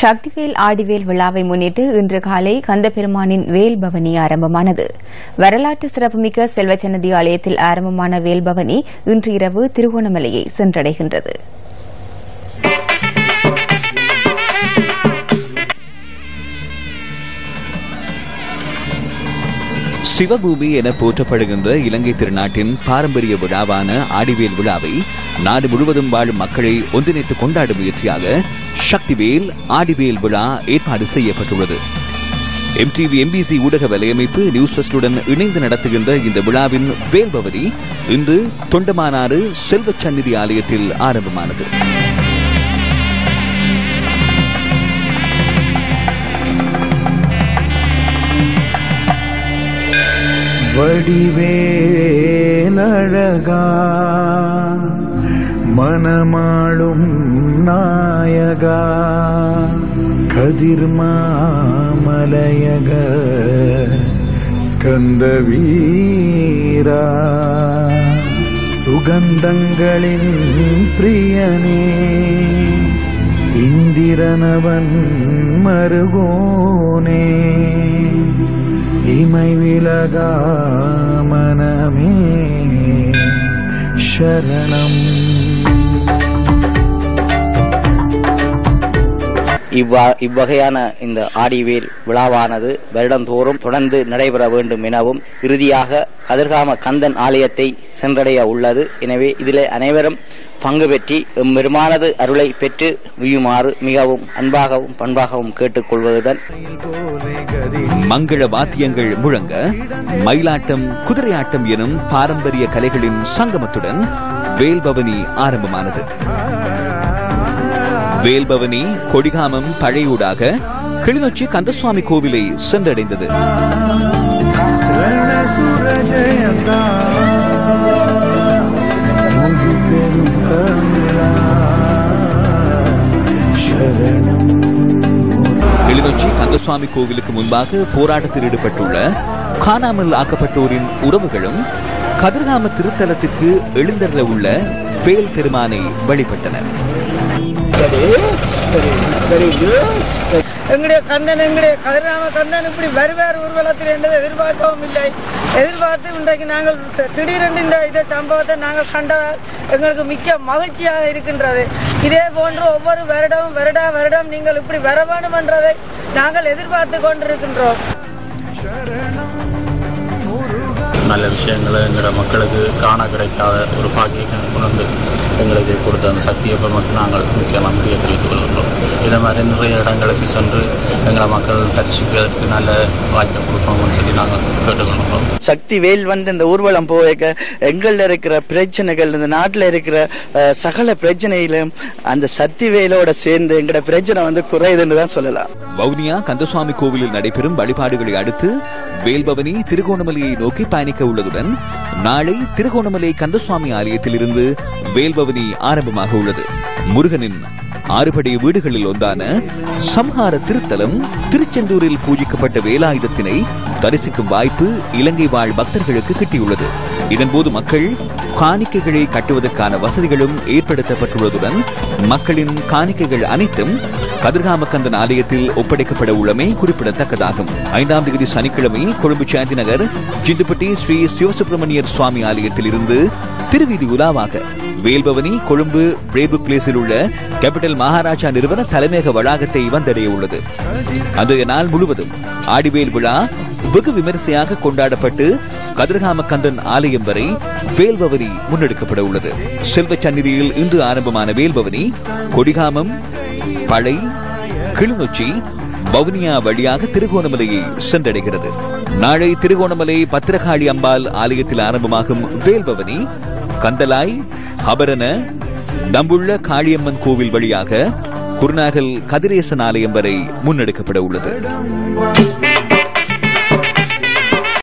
சக்திவேல் ஆடிவேல் விழாவை முன்னிட்டு இன்று காலை கந்தபெருமானின் வேல் பவனி ஆரம்பமானது. வரலாற்று சிறப்புமிக்க செல்வச்சன்னதி ஆலயத்தில் ஆரம்பமான வேல்பவனி இன்று இரவு திருகோணமலையை சென்றடைகின்றது. சிவபூமி என போற்றப்படுகின்ற இலங்கை திருநாட்டின் பாரம்பரிய விழாவான ஆடிவேல் விழாவை நாடு முழுவதும் வாழும் மக்களை ஒன்றிணைத்து கொண்டாடும் முயற்சியாக சக்திவேல் ஆடிவேல் விழா ஏற்பாடு செய்யப்பட்டுள்ளது. எம்டிவி எம்பிசி ஊடக வலையமைப்பு நியூஸ் ஃபர்ஸ்டுடன் இணைந்து நடத்துகின்ற இந்த விழாவின் வேல்பவதி இன்று தொண்டமானாறு செல்வச்சந்நிதி ஆலயத்தில் ஆரம்பமானது. வடிவேலழகா. மனமாளும் நாயகா. கதிர்மாமலையக ஸ்கந்தவீரா. சுகந்தங்களின் பிரியனே இந்திரனவன் மருகோனே. सदा मनमे शरणम् இவ்வா இவ்வகையான இந்த ஆடிவேல் விழாவானது வருடந்தோறும் தொடர்ந்து நடைபெற வேண்டும் எனவும் இறுதியாக கதிர்காம கந்தன் ஆலயத்தை சென்றடைய உள்ளது. எனவே இதில் அனைவரும் பங்கு பெற்றி எம்பெருமானது அருளை பெற்று வியுமாறு மிகவும் அன்பாகவும் பண்பாகவும் கேட்டுக்கொள்வதுடன் மங்கள வாத்தியங்கள் முழங்க மயிலாட்டம் குதிரையாட்டம் எனும் பாரம்பரிய கலைகளின் சங்கமத்துடன் வேல்பவனி ஆரம்பமானது. வேல்பவனி கொடிகாமம் பழையூடாக கிளிநொச்சி கந்தசுவாமி கோவிலை சென்றடைந்தது. கிளிநொச்சி கந்தசுவாமி கோவிலுக்கு முன்பாக போராட்டத்தில் ஈடுபட்டுள்ள காணாமல் ஆக்கப்பட்டோரின் உறவுகளும் கதிர்காம திருத்தலத்திற்கு எழுந்தருள உள்ள வேல் பெருமானை வழிபட்டனர். எங்களுடைய கந்தன் எங்களுடைய கதிராம கந்தன் இப்படி வருவார் ஊர்வலத்தில் என்பதை எதிர்பார்க்கவும் இல்லை. எதிர்பார்த்து இன்றைக்கு நாங்கள் திடீரென்று இந்த இதை சம்பவத்தை நாங்கள் கண்டதால் எங்களுக்கு மிக்க மகிழ்ச்சியாக இருக்கின்றது. இதே போன்று ஒவ்வொரு வருடமும் வருடா வருடம் நீங்கள் இப்படி வர வேண்டும் என்றதை நாங்கள் எதிர்பார்த்து கொண்டிருக்கின்றோம். நல்ல விஷயங்களை எங்களோட மக்களுக்கு காண கிடைக்காத ஒரு பாக்கியத்தை கொண்டு எங்களுக்கு கொடுத்த அந்த சக்தியை பெருமக்கு நாங்கள் முக்கிய நம்பிக்கையை தெரிவித்துக் கொள்கின்றோம். இதே மாதிரி நிறைய இடங்களுக்கு சென்று எங்களை மக்கள் தரிசிப்பதற்கு நல்ல வாய்ப்பை கொடுக்கணும்னு சொல்லி நாங்கள் கேட்டுக்கொள்கிறோம் சக்தி வேல் வந்து இந்த ஊர்வலம் போக எங்கள்ல இருக்கிற பிரச்சனைகள் இந்த நாட்டுல இருக்கிற சகல பிரச்சனையிலும் அந்த சக்தி வேலோட சேர்ந்து எங்களோட பிரச்சனை வந்து குறையுதுன்னு தான் சொல்லலாம். வவுனியா கந்தசுவாமி கோவிலில் நடைபெறும் வழிபாடுகளை அடுத்து வேல்பவனி திருகோணமலையை நோக்கி பயணிக்க உள்ளதுடன் நாளை திருகோணமலை கந்தசுவாமி ஆலயத்திலிருந்து வேல்பவனி ஆரம்பமாக உள்ளது. முருகனின் ஆறுபடை வீடுகளில் ஒன்றான சம்ஹார திருத்தலம் திருச்செந்தூரில் பூஜிக்கப்பட்ட வேலாயுதத்தினை தரிசிக்கும் வாய்ப்பு இலங்கை வாழ் பக்தர்களுக்கு கிட்டியுள்ளது. இதன்போது மக்கள் காணிக்கைகளை கட்டுவதற்கான வசதிகளும் ஏற்படுத்தப்பட்டுள்ளதுடன் மக்களின் காணிக்கைகள் அனைத்தும் கதிர்காமக்கந்தன் ஆலயத்தில் ஒப்படைக்கப்பட உள்ளமை குறிப்பிடத்தக்கதாகும். ஐந்தாம் தேதி சனிக்கிழமை கொழும்பு சாந்தி நகர் ஜிந்துப்பட்டி ஸ்ரீ சிவசுப்பிரமணியர் சுவாமி ஆலயத்தில் இருந்து திருவீதி உலாவாக. வேல்பவனி கொழும்பு பிரேபு பிளேஸில் உள்ள கேபிட்டல் மகாராஜா நிறுவன தலைமையக வளாகத்தை வந்தடைய உள்ளது. அன்றைய நாள் முழுவதும் ஆடிவேல் விழா வெகு விமரிசையாக கொண்டாடப்பட்டு கதிர்காம கந்தன் ஆலயம் வரை வேல்பவனி முன்னெடுக்கப்பட உள்ளது. செல்வச் சந்நிதியில் இன்று ஆரம்பமான வேல்பவனி கொடிகாமம் பழை கிளிநொச்சி வவுனியா வழியாக திருகோணமலையை சென்றடைகிறது. நாளை திருகோணமலை பத்திரகாளி அம்பாள் ஆலயத்தில் ஆரம்பமாகும் வேல்பவனி கந்தலாய் அபரண நம்புள்ள காளியம்மன் கோவில் வழியாக குருநாகல் கதிரேசன் ஆலயம் வரை முன்னெடுக்கப்பட உள்ளது.